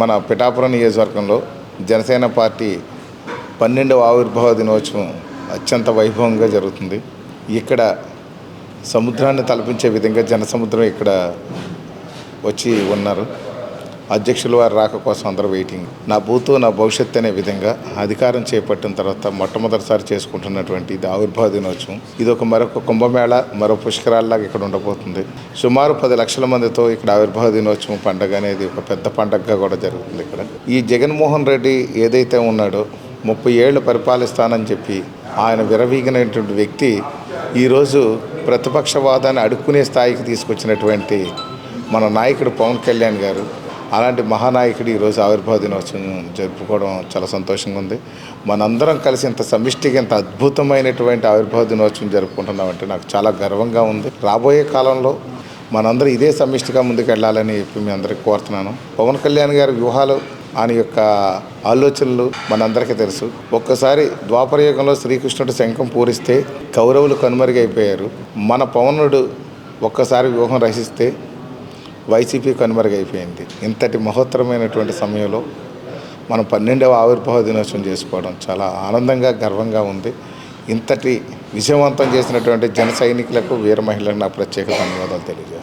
మన పిఠాపురం నియోజకవర్గంలో జనసేన పార్టీ పన్నెండవ ఆవిర్భావ దినోత్సవం అత్యంత వైభవంగా జరుగుతుంది. ఇక్కడ సముద్రాన్ని తలపించే విధంగా జనసముద్రం ఇక్కడ వచ్చి ఉన్నారు. అధ్యక్షుల వారి రాక కోసం అందరూ వెయిటింగ్ నా భూతో నా భవిష్యత్తు అనే విధంగా అధికారం చేపట్టిన తర్వాత మొట్టమొదటిసారి చేసుకుంటున్నటువంటి ఇది ఆవిర్భావ దినోత్సవం. ఇది ఒక మరొక కుంభమేళ మరో పుష్కరాల్లాగా ఇక్కడ ఉండబోతుంది. సుమారు పది లక్షల మందితో ఇక్కడ ఆవిర్భావ దినోత్సవం పండుగ అనేది ఒక పెద్ద పండగగా కూడా జరుగుతుంది ఇక్కడ. ఈ జగన్మోహన్ రెడ్డి ఏదైతే ఉన్నాడో ముప్పై ఏళ్ళు పరిపాలిస్తానని చెప్పి ఆయన విరవీగినటువంటి వ్యక్తి ఈరోజు ప్రతిపక్షవాదాన్ని అడుక్కునే స్థాయికి తీసుకొచ్చినటువంటి మన నాయకుడు పవన్ కళ్యాణ్ గారు అలాంటి మహానాయకుడు ఈరోజు ఆవిర్భావ దినోత్సవం జరుపుకోవడం చాలా సంతోషంగా ఉంది. మనందరం కలిసి ఇంత సమిష్టిగా ఇంత అద్భుతమైనటువంటి ఆవిర్భావ దినోత్సవం జరుపుకుంటున్నామంటే నాకు చాలా గర్వంగా ఉంది. రాబోయే కాలంలో మనందరూ ఇదే సమిష్టిగా ముందుకెళ్ళాలని చెప్పి మీ అందరికీ కోరుతున్నాను. పవన్ కళ్యాణ్ గారి వ్యూహాలు ఆయన యొక్క ఆలోచనలు మనందరికీ తెలుసు. ఒక్కసారి ద్వాపరయుగంలో శ్రీకృష్ణుడు శంఖం పూరిస్తే కౌరవులు కనుమరుగైపోయారు. మన పవనుడు ఒక్కసారి వ్యూహం రచిస్తే వైసీపీ కనుమరుగైపోయింది. ఇంతటి మహోత్తరమైనటువంటి సమయంలో మనం పన్నెండవ ఆవిర్భావ దినోత్సవం చేసుకోవడం చాలా ఆనందంగా గర్వంగా ఉంది. ఇంతటి విజయవంతం చేసినటువంటి జన సైనికులకు వీర మహిళలకు నా ప్రత్యేక ధన్యవాదాలు తెలియజేస్తాను